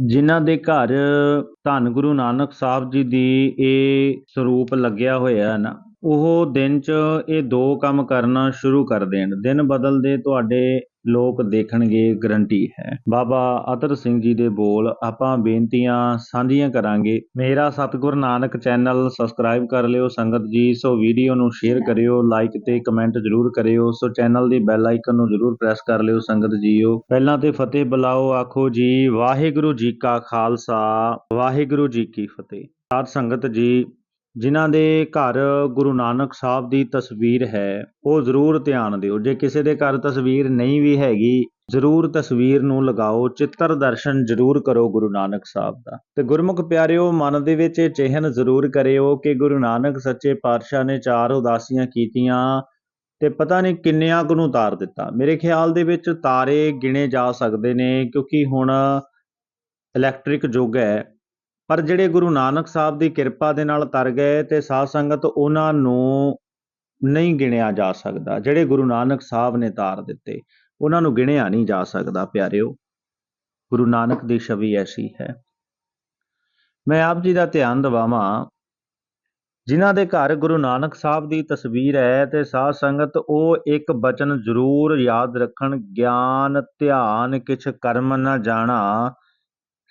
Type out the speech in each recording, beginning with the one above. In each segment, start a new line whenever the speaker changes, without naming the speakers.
ਜਿਨ੍ਹਾਂ ਦੇ ਘਰ ਧੰਨ ਗੁਰੂ ਨਾਨਕ ਸਾਹਿਬ ਜੀ ਦੀ ਇਹ ਸਰੂਪ ਲੱਗਿਆ ਹੋਇਆ ਹੈ ਨਾ, ਉਹ ਦਿਨ 'ਚ ਇਹ ਦੋ ਕੰਮ ਕਰਨਾ ਸ਼ੁਰੂ ਕਰ ਦੇਣ। ਦਿਨ ਬਦਲਦੇ ਤੁਹਾਡੇ ਲੋਕ ਦੇਖਣਗੇ ਗਰੰਟੀ ਹੈ। ਬਾਬਾ ਅਤਰ ਸਿੰਘ ਜੀ ਦੇ ਬੋਲ, ਆਪਾਂ ਬੇਨਤੀਆਂ ਸਾਂਝੀਆਂ ਕਰਾਂਗੇ। ਮੇਰਾ ਸਤਿਗੁਰ ਨਾਨਕ ਚੈਨਲ ਸਬਸਕ੍ਰਾਈਬ ਕਰ ਲਿਓ, ਸੰਗਤ ਜੀ, ਸੋ ਵੀਡੀਓ ਨੂੰ ਸ਼ੇਅਰ ਕਰਿਓ ਲਾਈਕ ਤੇ ਕਮੈਂਟ ਜ਼ਰੂਰ ਕਰਿਓ, ਸੋ ਚੈਨਲ ਦੀ ਬੈਲ ਆਈਕਨ ਨੂੰ ਜ਼ਰੂਰ ਪ੍ਰੈਸ ਕਰ ਲਿਓ, ਸੰਗਤ ਜੀਓ। ਪਹਿਲਾਂ ਤੇ ਫਤਿਹ ਬੁਲਾਓ, ਆਖੋ ਜੀ, ਵਾਹਿਗੁਰੂ ਜੀ ਕਾ ਖਾਲਸਾ, ਵਾਹਿਗੁਰੂ ਜੀ ਕੀ ਫਤਿਹ। ਸਾਧ ਸੰਗਤ ਜੀ ਜਿਨ੍ਹਾਂ ਦੇ ਘਰ ਗੁਰੂ ਨਾਨਕ ਸਾਹਿਬ ਦੀ ਤਸਵੀਰ ਹੈ, ਉਹ ਜ਼ਰੂਰ ਧਿਆਨ ਦਿਓ। ਜੇ ਕਿਸੇ ਦੇ ਘਰ ਤਸਵੀਰ ਨਹੀਂ ਵੀ ਹੈਗੀ, ਜ਼ਰੂਰ ਤਸਵੀਰ ਨੂੰ ਲਗਾਓ, ਚਿੱਤਰ ਦਰਸ਼ਨ ਜ਼ਰੂਰ ਕਰੋ ਗੁਰੂ ਨਾਨਕ ਸਾਹਿਬ ਦਾ। ਤੇ ਗੁਰਮੁਖ ਪਿਆਰਿਓ, ਮਨ ਦੇ ਵਿੱਚ ਇਹ ਚਿਹਨ ਜ਼ਰੂਰ ਕਰਿਓ ਕਿ ਗੁਰੂ ਨਾਨਕ ਸੱਚੇ ਪਾਤਸ਼ਾਹ ਨੇ ਚਾਰ ਉਦਾਸੀਆਂ ਕੀਤੀਆਂ ਤੇ ਪਤਾ ਨਹੀਂ ਕਿੰਨਿਆਂ ਕੁ ਨੂੰ ਤਾਰ ਦਿੱਤਾ। ਮੇਰੇ ਖਿਆਲ ਦੇ ਵਿੱਚ ਤਾਰੇ ਗਿਣੇ ਜਾ ਸਕਦੇ ਨੇ ਕਿਉਂਕਿ ਹੁਣ ਇਲੈਕਟ੍ਰਿਕ ਯੁੱਗ ਹੈ। ਪਰ ਜਿਹੜੇ ਗੁਰੂ ਨਾਨਕ ਸਾਹਿਬ ਦੀ ਕਿਰਪਾ ਦੇ ਨਾਲ ਤਰ ਗਏ ਤੇ ਸਾਧ ਸੰਗਤ ਉਹਨਾਂ ਨੂੰ ਨਹੀਂ ਗਿਣਿਆ ਜਾ ਸਕਦਾ। ਜਿਹੜੇ ਗੁਰੂ ਨਾਨਕ ਸਾਹਿਬ ਨੇ ਤਾਰ ਦਿੱਤੇ, ਉਹਨਾਂ ਨੂੰ ਗਿਣਿਆ ਨਹੀਂ ਜਾ ਸਕਦਾ, ਪਿਆਰਿਓ। ਗੁਰੂ ਨਾਨਕ ਦੀ ਛਵੀ ਐਸੀ ਹੈ। ਮੈਂ ਆਪ ਜੀ ਦਾ ਧਿਆਨ ਦਿਵਾਵਾਂ, ਜਿਨ੍ਹਾਂ ਦੇ ਘਰ ਗੁਰੂ ਨਾਨਕ ਸਾਹਿਬ ਦੀ ਤਸਵੀਰ ਹੈ ਤੇ ਸਾਧ ਸੰਗਤ ਉਹ ਇੱਕ ਬਚਨ ਜ਼ਰੂਰ ਯਾਦ ਰੱਖਣ, ਗਿਆਨ, ਧਿਆਨ, ਕਿਛ ਕਰਮ ਨਾ ਜਾਣਾ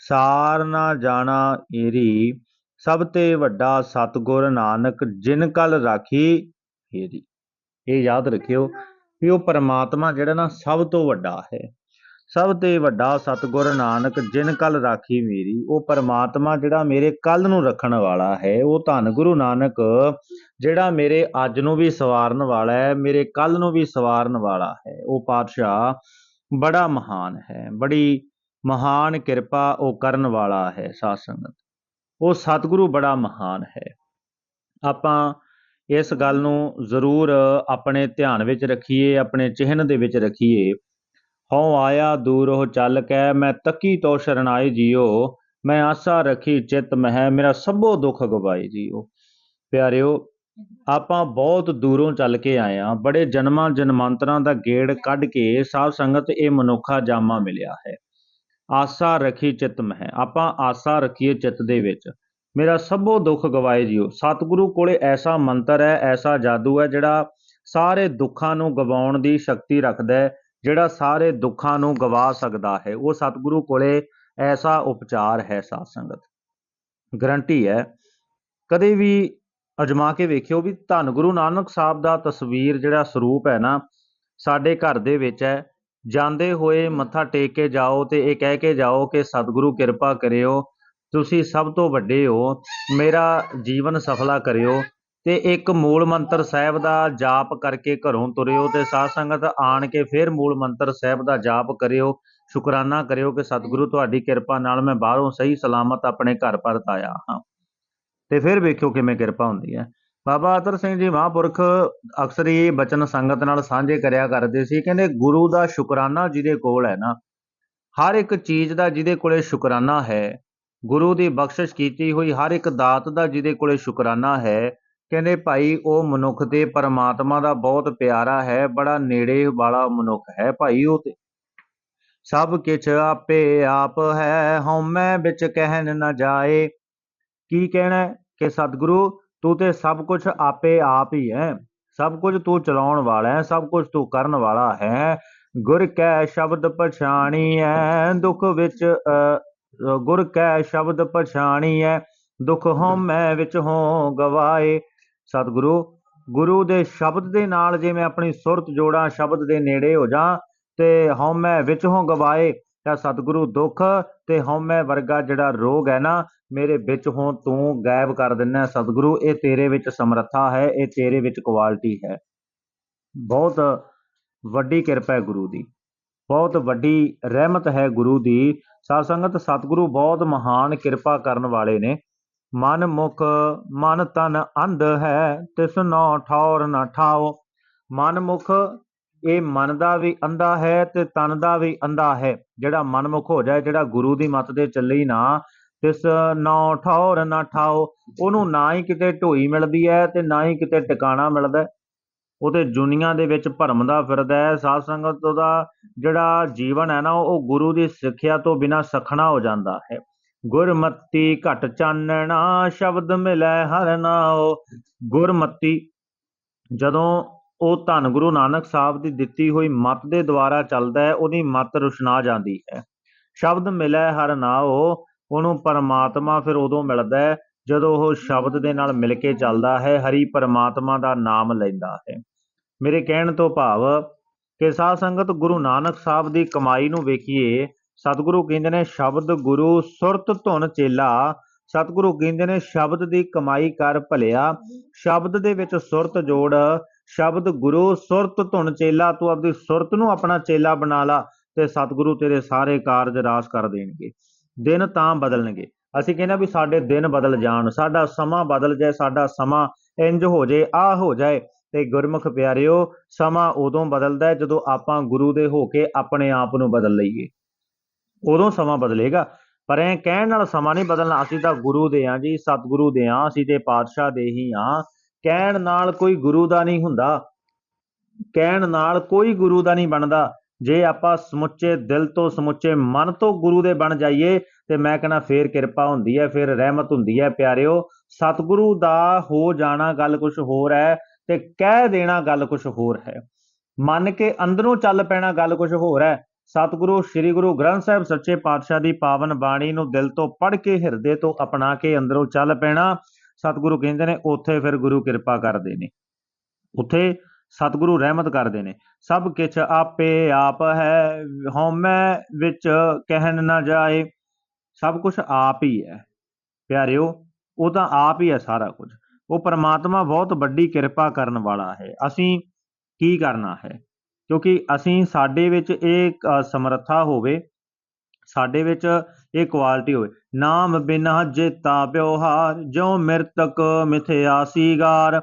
ਸਾਰ ਨਾ ਜਾਣਾ ਏਰੀ ਸਭ ਤੇ ਵੱਡਾ ਸਤਗੁਰ ਨਾਨਕ, ਜਿਨ ਕਲ ਰਾਖੀ ਏਰੀ ਇਹ ਯਾਦ ਰੱਖਿਓ ਵੀ ਉਹ ਪਰਮਾਤਮਾ ਜਿਹੜਾ ਨਾ ਸਭ ਤੋਂ ਵੱਡਾ ਹੈ। ਸਭ ਤੇ ਵੱਡਾ ਸਤਗੁਰ ਨਾਨਕ, ਜਿਨ ਕਲ ਰਾਖੀ ਮੇਰੀ, ਉਹ ਪਰਮਾਤਮਾ ਜਿਹੜਾ ਮੇਰੇ ਕੱਲ ਨੂੰ ਰੱਖਣ ਵਾਲਾ ਹੈ, ਉਹ ਧੰਨ ਗੁਰੂ ਨਾਨਕ, ਜਿਹੜਾ ਮੇਰੇ ਅੱਜ ਨੂੰ ਵੀ ਸਵਾਰਨ ਵਾਲਾ ਹੈ, ਮੇਰੇ ਕੱਲ ਨੂੰ ਵੀ ਸਵਾਰਨ ਵਾਲਾ ਹੈ। ਉਹ ਪਾਤਸ਼ਾਹ ਬੜਾ ਮਹਾਨ ਹੈ, ਬੜੀ ਮਹਾਨ ਕਿਰਪਾ ਉਹ ਕਰਨ ਵਾਲਾ ਹੈ ਸਾਧ ਸੰਗਤ। ਉਹ ਸਤਿਗੁਰੂ ਬੜਾ ਮਹਾਨ ਹੈ। ਆਪਾਂ ਇਸ ਗੱਲ ਨੂੰ ਜ਼ਰੂਰ ਆਪਣੇ ਧਿਆਨ ਵਿੱਚ ਰੱਖੀਏ, ਆਪਣੇ ਚਿਹਨ ਦੇ ਵਿੱਚ ਰੱਖੀਏ। ਹਉ ਆਇਆ ਦੂਰ ਉਹ ਚੱਲ ਕੇ, ਮੈਂ ਤੱਕੀ ਤੋ ਸ਼ਰਨਾਈ ਜੀਓ। ਮੈਂ ਆਸਾ ਰੱਖੀ ਚਿਤ ਮਹਿ, ਮੇਰਾ ਸਭੋ ਦੁੱਖ ਗਵਾਈ ਜੀਓ। ਪਿਆਰਿਓ, ਆਪਾਂ ਬਹੁਤ ਦੂਰੋਂ ਚੱਲ ਕੇ ਆਏ ਆ। ਬੜੇ ਜਨਮਾਂ ਜਨਮਾਂਤਰਾਂ ਦਾ ਗੇੜ ਕੱਢ ਕੇ ਸਾਧ ਸੰਗਤ ਇਹ ਮਨੁੱਖਾ ਜਾਮਾ ਮਿਲਿਆ ਹੈ। ਆਸਾ ਰੱਖੀ ਚਿਤ ਮਹਿ। ਆਪਾਂ ਆਸਾ ਰੱਖੀਏ ਚਿੱਤ ਦੇ ਵਿੱਚ। ਮੇਰਾ ਸਭੋ ਦੁੱਖ ਗਵਾਏ ਜੀਓ ਸਤਿਗੁਰੂ ਕੋਲੇ ਐਸਾ ਮੰਤਰ ਹੈ, ਐਸਾ ਜਾਦੂ ਹੈ, ਜਿਹੜਾ ਸਾਰੇ ਦੁੱਖਾਂ ਨੂੰ ਗਵਾਉਣ ਦੀ ਸ਼ਕਤੀ ਰੱਖਦਾ ਹੈ, ਜਿਹੜਾ ਸਾਰੇ ਦੁੱਖਾਂ ਨੂੰ ਗਵਾ ਸਕਦਾ ਹੈ। ਉਹ ਸਤਿਗੁਰੂ ਕੋਲੇ ਐਸਾ ਉਪਚਾਰ ਹੈ ਸਾਧ ਸੰਗਤ ਗਰੰਟੀ ਹੈ। ਕਦੇ ਵੀ ਅਜਮਾ ਕੇ ਵੇਖਿਓ ਵੀ ਧੰਨ ਗੁਰੂ ਨਾਨਕ ਸਾਹਿਬ ਦਾ ਤਸਵੀਰ ਜਿਹੜਾ ਸਰੂਪ ਹੈ ਨਾ, ਸਾਡੇ ਘਰ ਦੇ ਵਿੱਚ ਹੈ ਜਾਂਦੇ ਹੋਏ ਮੱਥਾ ਟੇਕ ਕੇ ਜਾਓ ਤੇ ਇਹ ਕਹਿ ਕੇ ਜਾਓ ਕਿ ਸਤਿਗੁਰੂ ਕਿਰਪਾ ਕਰਿਓ, ਤੁਸੀਂ ਸਭ ਤੋਂ ਵੱਡੇ ਹੋ, ਮੇਰਾ ਜੀਵਨ ਸਫਲਾ ਕਰਿਓ ਤੇ ਇੱਕ ਮੂਲ ਮੰਤਰ ਸਾਹਿਬ ਦਾ ਜਾਪ ਕਰਕੇ ਘਰੋਂ ਤੁਰਿਓ ਤੇ ਸਾਧ ਸੰਗਤ ਆਣ ਕੇ ਫਿਰ ਮੂਲ ਮੰਤਰ ਸਾਹਿਬ ਦਾ ਜਾਪ ਕਰਿਓ, ਸ਼ੁਕਰਾਨਾ ਕਰਿਓ ਕਿ ਸਤਿਗੁਰੂ ਤੁਹਾਡੀ ਕਿਰਪਾ ਨਾਲ ਮੈਂ ਬਾਹਰੋਂ ਸਹੀ ਸਲਾਮਤ ਆਪਣੇ ਘਰ ਪਰਤ ਆਇਆ ਹਾਂ। ਤੇ ਫਿਰ ਵੇਖਿਓ ਕਿਵੇਂ ਕਿਰਪਾ ਹੁੰਦੀ ਹੈ। ਬਾਬਾ ਅਤਰ ਸਿੰਘ ਜੀ ਮਹਾਂਪੁਰਖ ਅਕਸਰ ਹੀ ਇਹ ਬਚਨ ਸੰਗਤ ਨਾਲ ਸਾਂਝੇ ਕਰਿਆ ਕਰਦੇ ਸੀ। ਕਹਿੰਦੇ, ਗੁਰੂ ਦਾ ਸ਼ੁਕਰਾਨਾ ਜਿਹਦੇ ਕੋਲ ਹੈ ਨਾ, ਹਰ ਇੱਕ ਚੀਜ਼ ਦਾ ਜਿਹਦੇ ਕੋਲੇ ਸ਼ੁਕਰਾਨਾ ਹੈ, ਗੁਰੂ ਦੀ ਬਖਸ਼ਿਸ਼ ਕੀਤੀ ਹੋਈ ਹਰ ਇੱਕ ਦਾਤ ਦਾ ਜਿਹਦੇ ਕੋਲੇ ਸ਼ੁਕਰਾਨਾ ਹੈ। ਕਹਿੰਦੇ, ਭਾਈ, ਉਹ ਮਨੁੱਖ ਤੇ ਪਰਮਾਤਮਾ ਦਾ ਬਹੁਤ ਪਿਆਰਾ ਹੈ, ਬੜਾ ਨੇੜੇ ਵਾਲਾ ਮਨੁੱਖ ਹੈ ਭਾਈ ਉਹ ਤੇ। ਸਭ ਕਿਛ ਆਪੇ ਆਪ ਹੈ, ਹਉਮੈ ਵਿੱਚ ਕਹਿਣ ਨਾ ਜਾਏ, ਕੀ ਕਹਿਣਾ ਕਿ ਸਤਿਗੁਰੂ ਤੂੰ ਤੇ ਸਭ ਕੁਝ ਆਪੇ ਆਪ ਹੀ ਹੈ। ਸਭ ਕੁਝ ਤੂੰ ਚਲਾਉਣ ਵਾਲਾ ਹੈ, ਸਭ ਕੁਝ ਤੂੰ ਕਰਨ ਵਾਲਾ ਹੈ। ਗੁਰ ਕੈ ਸ਼ਬਦ ਪਛਾਣੀ ਪਛਾਣੀਐ ਦੁੱਖ ਵਿੱਚ ਗੁਰ ਕੈ ਸ਼ਬਦ ਪਛਾਣੀ ਪਛਾਣੀਐ ਦੁੱਖ ਹਉਮੈ ਵਿੱਚ ਹੋ ਗਵਾਏ। ਸਤਿਗੁਰੂ, ਗੁਰੂ ਦੇ ਸ਼ਬਦ ਦੇ ਨਾਲ ਜੇ ਮੈਂ ਆਪਣੀ ਸੁਰਤ ਜੋੜਾਂ, ਸ਼ਬਦ ਦੇ ਨੇੜੇ ਹੋ ਜਾ ਤੇ ਹਉਮੈ ਵਿੱਚ ਹੋ ਗਵਾਏ, ਤਾਂ ਸਤਿਗੁਰੂ ਦੁੱਖ ਤੇ ਹਉਮੈ ਵਰਗਾ ਜਿਹੜਾ ਰੋਗ ਹੈ ਨਾ ਮੇਰੇ ਵਿੱਚ ਹੋ ਤੂੰ ਗਾਇਬ ਕਰ ਦਿੰਨਾ ਸਤਿਗੁਰੂ, ਇਹ ਤੇਰੇ ਵਿੱਚ ਸਮਰੱਥਾ ਹੈ, ਇਹ ਤੇਰੇ ਵਿੱਚ ਕੁਆਲਿਟੀ ਹੈ। ਬਹੁਤ ਵੱਡੀ ਕਿਰਪਾ ਹੈ ਗੁਰੂ ਦੀ। ਬਹੁਤ ਵੱਡੀ ਰਹਿਮਤ ਹੈ ਗੁਰੂ ਦੀ। ਸਾਧ ਸੰਗਤ, ਸਤਿਗੁਰੂ ਬਹੁਤ ਮਹਾਨ ਕਿਰਪਾ ਕਰਨ ਵਾਲੇ ਨੇ। ਮਨ ਮੁਖ, ਮਨ ਤਨ ਅੰਧ ਹੈ, ਤਿਸ ਨੋ ਠੌਰ ਨਾ ਠਾਓ। ਮਨ ਮੁਖ, ਇਹ ਮਨ ਦਾ ਵੀ ਅੰਧਾ ਹੈ ਤੇ ਤਨ ਦਾ ਵੀ ਅੰਧਾ ਹੈ। ਜਿਹੜਾ ਮਨਮੁਖ ਹੋ ਜਾਏ, ਜਿਹੜਾ ਗੁਰੂ ਦੀ ਮੱਤ ਦੇ ਚੱਲੇ ਨਾ ਤਿਸ ਨੌ ਠੌਰ ਨਾ ਠਾਓ ਉਹਨੂੰ ਨਾ ਹੀ ਕਿਤੇ ਢੋਈ ਮਿਲਦੀ ਹੈ ਤੇ ਨਾ ਹੀ ਕਿਤੇ ਟਿਕਾਣਾ ਮਿਲਦਾ ਉਹ ਤੇ ਦੁਨੀਆ ਦੇ ਵਿੱਚ ਭਰਮਦਾ ਫਿਰਦਾ ਹੈ ਸਾਧ ਸੰਗਤ ਉਹਦਾ ਜਿਹੜਾ ਜੀਵਨ ਹੈ ਨਾ, ਉਹ ਗੁਰੂ ਦੀ ਸਿੱਖਿਆ ਤੋਂ ਬਿਨਾ ਸਖਣਾ ਹੋ ਜਾਂਦਾ ਹੈ। ਗੁਰਮਤੀ ਘਟ ਚਾਨਣਾ, ਸ਼ਬਦ ਮਿਲੈ ਹਰ ਨਾਉ। ਗੁਰਮਤੀ, ਜਦੋਂ ਉਹ ਧੰਨ ਗੁਰੂ ਨਾਨਕ ਸਾਹਿਬ ਦੀ ਦਿੱਤੀ ਹੋਈ ਮਤ ਦੇ ਦੁਆਰਾ ਚੱਲਦਾ ਹੈ ਉਹਦੀ ਮਤ ਰੁਸ਼ਨਾ ਜਾਂਦੀ ਹੈ। ਸ਼ਬਦ ਮਿਲੈ ਹਰ ਨਾਉ। ਉਹਨੂੰ ਪਰਮਾਤਮਾ ਫਿਰ ਉਦੋਂ ਮਿਲਦਾ ਹੈ ਜਦੋਂ ਉਹ ਸ਼ਬਦ ਦੇ ਨਾਲ ਮਿਲ ਕੇ ਚੱਲਦਾ ਹੈ, ਹਰੀ ਪਰਮਾਤਮਾ ਦਾ ਨਾਮ ਲੈਂਦਾ ਹੈ। ਮੇਰੇ ਕਹਿਣ ਤੋਂ ਭਾਵ ਕਿ ਸਾਧ ਸੰਗਤ ਗੁਰੂ ਨਾਨਕ ਸਾਹਿਬ ਦੀ ਕਮਾਈ ਨੂੰ ਵੇਖੀਏ, ਸਤਿਗੁਰੂ ਕਹਿੰਦੇ ਨੇ, ਸ਼ਬਦ ਗੁਰੂ ਸੁਰਤ ਧੁਨ ਚੇਲਾ, ਸਤਿਗੁਰੂ ਕਹਿੰਦੇ ਨੇ, ਸ਼ਬਦ ਦੀ ਕਮਾਈ ਕਰ ਭਲਿਆ, ਸ਼ਬਦ ਦੇ ਵਿੱਚ ਸੁਰਤ ਜੋੜ, ਸ਼ਬਦ ਗੁਰੂ ਸੁਰਤ ਧੁਨ ਚੇਲਾ, ਤੂੰ ਆਪਦੀ ਸੁਰਤ ਨੂੰ ਆਪਣਾ ਚੇਲਾ ਬਣਾ ਲਾ ਤੇ ਸਤਿਗੁਰੂ ਤੇਰੇ ਸਾਰੇ ਕਾਰਜ ਰਾਸ ਕਰ ਦੇਣਗੇ। ਦਿਨ ਤਾਂ ਬਦਲਣਗੇ। ਅਸੀਂ ਕਹਿੰਦੇ ਵੀ ਸਾਡੇ ਦਿਨ ਬਦਲ ਜਾਣ, ਸਾਡਾ ਸਮਾਂ ਬਦਲ ਜਾਏ, ਸਾਡਾ ਸਮਾਂ ਇੰਜ ਹੋ ਜਾਏ ਆ ਹੋ ਜਾਏ। ਤੇ ਗੁਰਮੁਖ ਪਿਆਰਿਓ, ਸਮਾਂ ਉਦੋਂ ਬਦਲਦਾ ਜਦੋਂ ਆਪਾਂ ਗੁਰੂ ਦੇ ਹੋ ਕੇ ਆਪਣੇ ਆਪ ਨੂੰ ਬਦਲ ਲਈਏ। ਉਦੋਂ ਸਮਾਂ ਬਦਲੇਗਾ। ਪਰ ਐ ਕਹਿਣ ਨਾਲ ਸਮਾਂ ਨਹੀਂ ਬਦਲਣਾ, ਅਸੀਂ ਤਾਂ ਗੁਰੂ ਦੇ ਆ ਜੀ, ਸਤਿਗੁਰੂ ਦੇ ਆ ਅਸੀਂ ਤੇ ਪਾਤਸ਼ਾਹ ਦੇ ਹੀ ਆ ਕਹਿਣ ਨਾਲ ਕੋਈ ਗੁਰੂ ਦਾ ਨਹੀਂ ਹੁੰਦਾ। ਕਹਿਣ ਨਾਲ ਕੋਈ ਗੁਰੂ ਦਾ ਨਹੀਂ ਬਣਦਾ। ਜੇ ਆਪਾਂ ਸਮੁੱਚੇ ਦਿਲ ਤੋਂ, ਸਮੁੱਚੇ ਮਨ ਤੋਂ ਗੁਰੂ ਦੇ ਬਣ ਜਾਈਏ, ਤੇ ਮੈਂ ਕਹਿੰਦਾ ਫੇਰ ਕਿਰਪਾ ਹੁੰਦੀ ਹੈ, ਫਿਰ ਰਹਿਮਤ ਹੁੰਦੀ ਹੈ ਪਿਆਰਿਓ। ਸਤਿਗੁਰੂ ਦਾ ਹੋ ਜਾਣਾ ਗੱਲ ਕੁਝ ਹੋਰ ਹੈ ਤੇ ਕਹਿ ਦੇਣਾ ਗੱਲ ਕੁਝ ਹੋਰ ਹੈ। ਮੰਨ ਕੇ ਅੰਦਰੋਂ ਚੱਲ ਪੈਣਾ ਗੱਲ ਕੁਝ ਹੋਰ ਹੈ। ਸਤਿਗੁਰੂ, ਸ੍ਰੀ ਗੁਰੂ ਗ੍ਰੰਥ ਸਾਹਿਬ ਸੱਚੇ ਪਾਤਸ਼ਾਹ ਦੀ ਪਾਵਨ ਬਾਣੀ ਨੂੰ ਦਿਲ ਤੋਂ ਪੜ੍ਹ ਕੇ ਹਿਰਦੇ ਤੋਂ ਅਪਣਾ ਕੇ ਅੰਦਰੋਂ ਚੱਲ ਪੈਣਾ। ਸਤਿਗੁਰੂ ਕਹਿੰਦੇ ਨੇ, ਉੱਥੇ ਫਿਰ ਗੁਰੂ ਕਿਰਪਾ ਕਰਦੇ ਨੇ। ਉੱਥੇ ਸਤਿਗੁਰੂ ਰਹਿਮਤ ਕਰਦੇ ਨੇ। ਸਭ ਕਿਛ ਆਪੇ ਆਪ ਹੈ, ਹਉਮੈ ਵਿੱਚ ਕਹਿਣ ਨਾ ਜਾਏ, ਸਭ ਕੁਝ ਆਪ ਹੀ ਹੈ। ਪਿਆਰਿਓ, ਉਹ ਤਾਂ ਆਪ ਹੀ ਹੈ ਸਾਰਾ ਕੁਝ। ਉਹ ਪਰਮਾਤਮਾ ਬਹੁਤ ਵੱਡੀ ਕਿਰਪਾ ਕਰਨ ਵਾਲਾ ਹੈ। ਅਸੀਂ ਕੀ ਕਰਨਾ ਹੈ? ਕਿਉਂਕਿ ਅਸੀਂ ਸਾਡੇ ਵਿੱਚ ਇਹ ਸਮਰੱਥਾ ਹੋਵੇ, ਸਾਡੇ ਵਿੱਚ ਇਹ ਕੁਆਲਿਟੀ ਹੋਵੇ। ਨਾਮ ਬਿਨਾ ਜੇਤਾ ਵਿਵਹਾਰ ਜੋ ਮਿਰਤਕ ਮਿਥਿਆ ਸੀਗਾਰ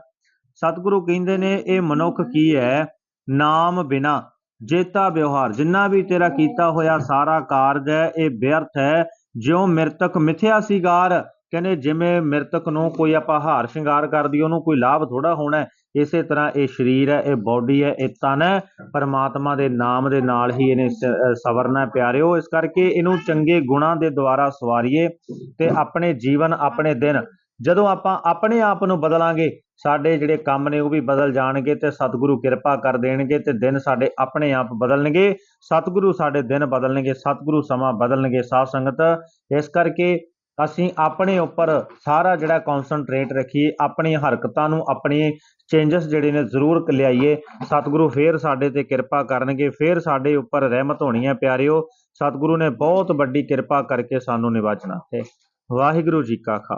ਸਤਿਗੁਰੂ ਕਹਿੰਦੇ ਨੇ, ਇਹ ਮਨੁੱਖ ਕੀ ਹੈ? ਨਾਮ ਬਿਨਾ, ਜੇਤਾ ਵਿਵਹਾਰ, ਜਿੰਨਾ ਵੀ ਤੇਰਾ ਕੀਤਾ ਹੋਇਆ ਸਾਰਾ ਕਾਰਜ ਹੈ, ਇਹ ਵਿਅਰਥ ਹੈ। ਜਿਉ ਮਿਰਤਕ ਮਿਥਿਆ ਸੀਗਾਰ, ਕਹਿੰਦੇ ਜਿਵੇਂ ਮਿਰਤਕ ਨੂੰ ਕੋਈ ਆਪਾਂ ਹਾਰ ਸ਼ਿੰਗਾਰ ਕਰਦੀ ਉਹਨੂੰ ਕੋਈ ਲਾਭ ਥੋੜਾ ਹੋਣਾ ਇਸੇ ਤਰ੍ਹਾਂ ਇਹ ਸਰੀਰ ਹੈ, ਇਹ ਬਾਡੀ ਹੈ, ਇਹ ਤਨ ਹੈ। ਪਰਮਾਤਮਾ ਦੇ ਨਾਮ ਦੇ ਨਾਲ ਹੀ ਇਹਨੇ ਸਵਰਨਾ ਹੈ, ਪਿਆਰਿਓ। ਇਸ ਕਰਕੇ ਇਹਨੂੰ ਚੰਗੇ ਗੁਣਾਂ ਦੇ ਦੁਆਰਾ ਸਵਾਰੀਏ ਤੇ ਆਪਣੇ ਜੀਵਨ, ਆਪਣੇ ਦਿਨ ਜਦੋਂ ਆਪਾਂ ਆਪਣੇ ਆਪ ਨੂੰ ਬਦਲਾਂਗੇ, ਸਾਡੇ ਜਿਹੜੇ ਕੰਮ ਨੇ ਉਹ ਵੀ ਬਦਲ ਜਾਣਗੇ ਤੇ ਸਤਿਗੁਰੂ ਕਿਰਪਾ ਕਰ ਦੇਣਗੇ ਤੇ ਦਿਨ ਸਾਡੇ ਆਪਣੇ ਆਪ ਬਦਲਣਗੇ, ਸਤਿਗੁਰੂ ਸਾਡੇ ਦਿਨ ਬਦਲਣਗੇ, ਸਤਿਗੁਰੂ ਸਮਾਂ ਬਦਲਣਗੇ, ਸਾਧ ਸੰਗਤ। ਇਸ ਕਰਕੇ ਅਸੀਂ ਆਪਣੇ ਉੱਪਰ ਸਾਰਾ ਜਿਹੜਾ ਕਨਸੈਂਟਰੇਟ ਰੱਖੀਏ, ਆਪਣੀਆਂ ਹਰਕਤਾਂ ਨੂੰ, ਆਪਣੇ ਚੇਂਜਸ ਜਿਹੜੇ ਨੇ ਜ਼ਰੂਰ ਲਿਆਈਏ। ਸਤਿਗੁਰੂ ਫੇਰ ਸਾਡੇ ਤੇ ਕਿਰਪਾ ਕਰਨਗੇ, ਫੇਰ ਸਾਡੇ ਉੱਪਰ ਰਹਿਮਤ ਹੋਣੀ ਹੈ ਪਿਆਰਿਓ। ਸਤਿਗੁਰੂ ਨੇ ਬਹੁਤ ਵੱਡੀ ਕਿਰਪਾ ਕਰਕੇ ਸਾਨੂੰ ਨਿਵਾਜਣਾ ਹੈ। ਵਾਹਿਗੁਰੂ ਜੀ ਕਾ ਖਾਲਸਾ।